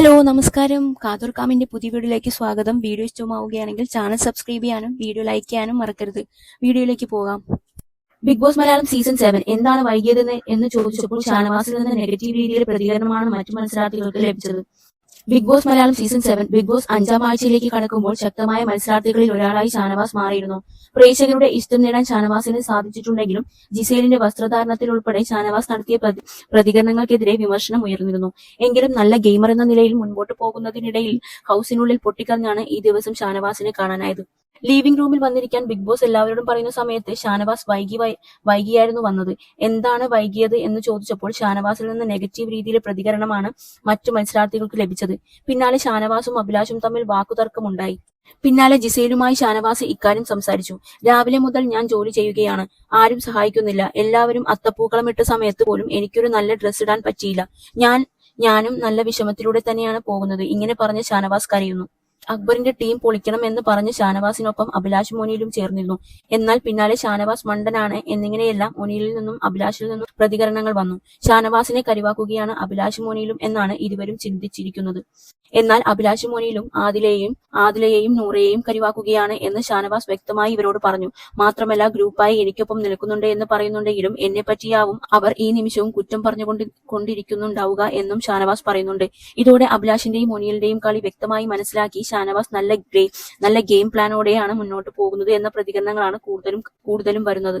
Hello നമസ്കാരം. കാതൂർ കാമിന്റെ പുതിയ വീഡിയോയിലേക്ക് സ്വാഗതം. വീഡിയോ ഇഷ്ടമാവുകയാണെങ്കിൽ ചാനൽ സബ്സ്ക്രൈബ് ചെയ്യാനും വീഡിയോ ലൈക്ക് ചെയ്യാനും മറക്കരുത്. വീഡിയോയിലേക്ക് പോകാം. Big Boss Malayalam season seven എന്താണ് വൈകിയതെന്ന് എന്ന് ചോദിച്ചപ്പോൾ ഷാനവാസിൽ നിന്ന് നെഗറ്റീവ് രീതിയിൽ പ്രതികരണമാണ് മറ്റു മത്സരാർത്ഥികൾക്ക് ലഭിച്ചത്. Big Boss Malayalam season seven Big Boss അഞ്ചാം ആഴ്ചയിലേക്ക് കടക്കുമ്പോൾ ശക്തമായ മത്സരാർത്ഥികളിൽ ഒരാളായി ഷാനവാസ് മാറിയിരുന്നു. പ്രേക്ഷകരുടെ ഇഷ്ടം നേടാൻ ഷാനവാസിന് സാധിച്ചിട്ടുണ്ടെങ്കിലും ജിസേലിന്റെ വസ്ത്രധാരണത്തിൽ ഉൾപ്പെടെ ഷാനവാസ് നടത്തിയ പ്രതി- പ്രതികരണങ്ങൾക്കെതിരെ വിമർശനം ഉയർന്നിരുന്നു. എങ്കിലും നല്ല ഗെയിമർ എന്ന നിലയിൽ മുൻപോട്ട് പോകുന്നതിനിടയിൽ ഹൗസിനുള്ളിൽ പൊട്ടിക്കറിഞ്ഞാണ് ഈ ദിവസം ഷാനവാസിനെ കാണാനായത്. ലീവിംഗ് റൂമിൽ വന്നിരിക്കാൻ ബിഗ് ബോസ് എല്ലാവരോടും പറയുന്ന സമയത്ത് ഷാനവാസ് വൈകി വൈകിയായിരുന്നു വന്നത്. എന്താണ് വൈകിയത് എന്ന് ചോദിച്ചപ്പോൾ ഷാനവാസിൽ നിന്ന് നെഗറ്റീവ് രീതിയിലെ പ്രതികരണമാണ് മറ്റു മത്സരാർത്ഥികൾക്ക് ലഭിച്ചത്. പിന്നാലെ ഷാനവാസും അഭിലാഷും തമ്മിൽ വാക്കുതർക്കമുണ്ടായി. പിന്നാലെ ജിസേലുമായി ഷാനവാസ് ഇക്കാര്യം സംസാരിച്ചു. രാവിലെ മുതൽ ഞാൻ ജോലി ചെയ്യുകയാണ്. ആരും സഹായിക്കുന്നില്ല. എല്ലാവരും അത്തപ്പൂക്കളം ഇട്ട സമയത്ത് പോലും എനിക്കൊരു നല്ല ഡ്രസ്സ് ഇടാൻ പറ്റിയില്ല. ഞാൻ ഞാനും നല്ല വിഷമത്തിലൂടെ തന്നെയാണ് പോകുന്നത്. ഇങ്ങനെ പറഞ്ഞ് ഷാനവാസ് കരയുന്നു. അക്ബറിന്റെ ടീം പൊളിക്കണം എന്ന് പറഞ്ഞ് ഷാനവാസിനൊപ്പം അഭിലാഷ് മോനിയിലും ചേർന്നിരുന്നു. എന്നാൽ പിന്നാലെ ഷാനവാസ് മണ്ടനാണ് എന്നിങ്ങനെയെല്ലാം മോനിയിൽ നിന്നും അഭിലാഷിൽ നിന്നും പ്രതികരണങ്ങൾ വന്നു. ഷാനവാസിനെ കരിവാക്കുകയാണ് അഭിലാഷ് മോനിയിലും എന്നാണ് ഇരുവരും ചിന്തിച്ചിരിക്കുന്നത്. എന്നാൽ അഭിലാഷ് മോനിയിലും ആദിലയെയും ആദിലയെയും നൂറയെയും കരിവാക്കുകയാണ് എന്ന് ഷാനവാസ് വ്യക്തമായി ഇവരോട് പറഞ്ഞു. മാത്രമല്ല ഗ്രൂപ്പായി എനിക്കൊപ്പം നിൽക്കുന്നുണ്ട് എന്ന് പറയുന്നുണ്ടെങ്കിലും എന്നെ പറ്റിയാവും അവർ ഈ നിമിഷവും കുറ്റം പറഞ്ഞുകൊണ്ട് കൊണ്ടിരിക്കുന്നുണ്ടാവുക എന്നും ഷാനവാസ് പറയുന്നുണ്ട്. ഇതോടെ അഭിലാഷിന്റെയും മോനിയലിന്റെയും കളി വ്യക്തമായി മനസ്സിലാക്കി ഷാനവാസ് നല്ല നല്ല ഗെയിം പ്ലാനോടെയാണ് മുന്നോട്ട് പോകുന്നത് എന്ന പ്രതികരണങ്ങളാണ് കൂടുതലും കൂടുതലും വരുന്നത്.